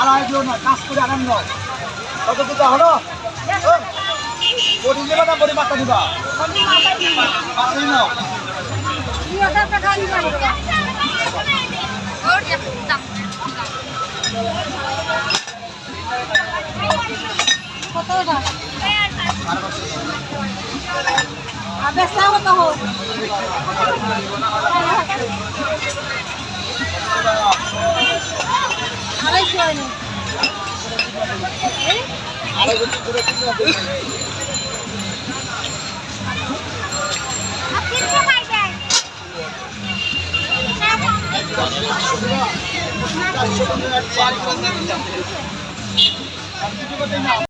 আড়াই দিও কাজ করে আরাম নয় কত হলো বড়ি দিবা না বড়ি মাথা দিবা। মাথাই নাও বেসা হতো হোক আড়াইশো হয়নি আড়াই বছর করে কিনে দেবে চারশো